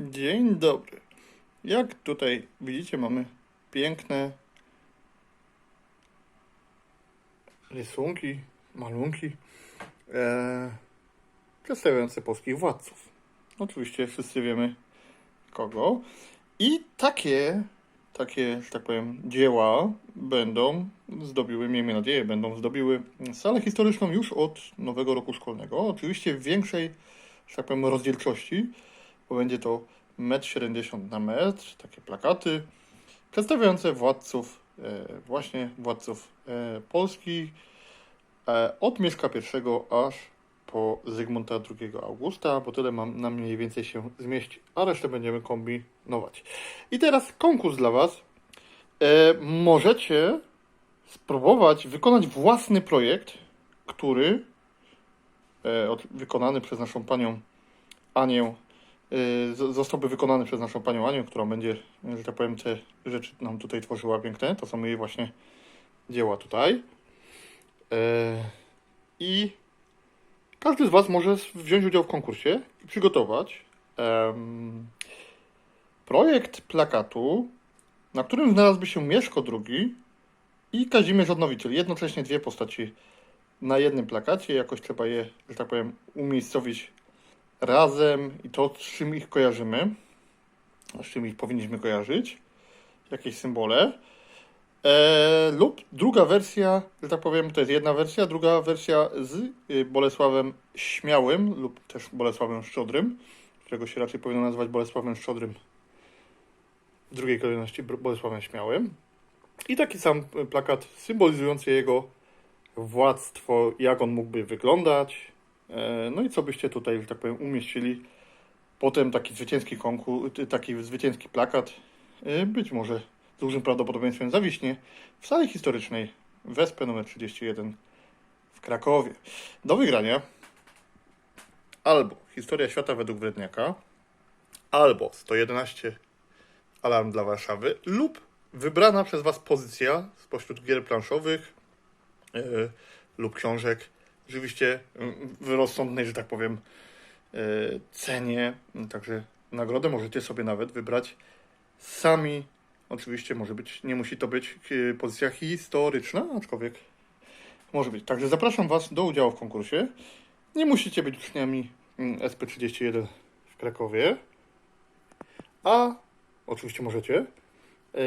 Dzień dobry. Jak tutaj widzicie, mamy piękne rysunki, malunki e, przedstawiające polskich władców. Oczywiście wszyscy wiemy kogo. I takie, takie, że tak powiem, dzieła będą zdobiły, miejmy nadzieję, będą zdobiły salę historyczną już od nowego roku szkolnego. Oczywiście w większej, że tak powiem, rozdzielczości, bo będzie to 1,70 m na metr, takie plakaty przedstawiające władców, e, właśnie władców e, Polski e, od Mieszka I aż po Zygmunta II Augusta, bo tyle mam, nam mniej więcej się zmieści, a resztę będziemy kombinować. I teraz konkurs dla Was. Możecie spróbować wykonać własny projekt, który wykonany przez naszą panią Anię zostałby wykonany przez naszą panią Anię, która będzie, że tak powiem, te rzeczy nam tutaj tworzyła piękne. To są jej właśnie dzieła tutaj. E, I każdy z Was może wziąć udział w konkursie i przygotować projekt plakatu, na którym znalazłby się Mieszko II i Kazimierz Odnowiciel. Jednocześnie dwie postaci na jednym plakacie. Jakoś trzeba je, że tak powiem, umiejscowić razem i to, z czym ich kojarzymy, z czym ich powinniśmy kojarzyć, jakieś symbole. E, lub druga wersja, że tak powiem, to jest jedna wersja, druga wersja z y, Bolesławem Śmiałym lub też Bolesławem Szczodrym, którego się raczej powinno nazywać Bolesławem Szczodrym w drugiej kolejności Bolesławem Śmiałym. I taki sam plakat symbolizujący jego władztwo, jak on mógłby wyglądać, No i co byście tutaj, że tak powiem, umieścili? Potem taki zwycięski konkurs, taki zwycięski plakat, e, być może z dużym prawdopodobieństwem zawiśnie w sali historycznej Wespę nr 31 w Krakowie. Do wygrania albo Historia świata według Wredniaka, albo 111 Alarm dla Warszawy, lub wybrana przez Was pozycja spośród gier planszowych e, lub książek Oczywiście mm, w rozsądnej, że tak powiem, e, cenie. Także nagrodę możecie sobie nawet wybrać sami. Oczywiście może być, nie musi to być e, pozycja historyczna, aczkolwiek może być. Także zapraszam Was do udziału w konkursie. Nie musicie być uczniami mm, SP31 w Krakowie. A oczywiście możecie. E,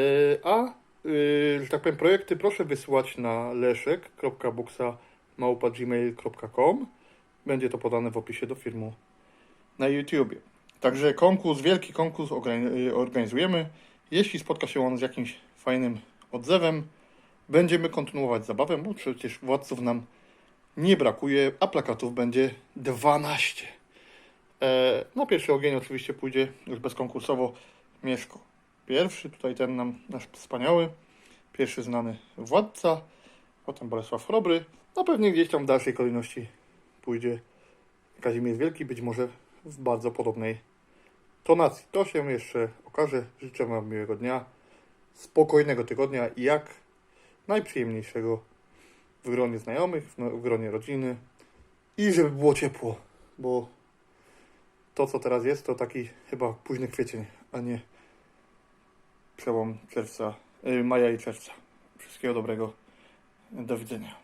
A, e, że tak powiem, projekty proszę wysyłać na leszek.buksa małpa.gmail.com. Będzie to podane w opisie do filmu na YouTubie. Także konkurs, wielki konkurs organi- organizujemy. Jeśli spotka się on z jakimś fajnym odzewem, będziemy kontynuować zabawę, bo przecież władców nam nie brakuje, a plakatów będzie 12. E, na pierwszy ogień oczywiście pójdzie już bezkonkursowo Mieszko. Pierwszy, tutaj ten nam nasz wspaniały, pierwszy znany władca, potem Bolesław Chrobry, no pewnie gdzieś tam w dalszej kolejności pójdzie Kazimierz Wielki, być może w bardzo podobnej tonacji. To się jeszcze okaże. Życzę Wam miłego dnia, spokojnego tygodnia i jak najprzyjemniejszego w gronie znajomych, w, w gronie rodziny i żeby było ciepło, bo to co teraz jest to taki chyba późny kwiecień, a nie przełom czerwca, y, maja i czerwca. Wszystkiego dobrego. Do widzenia.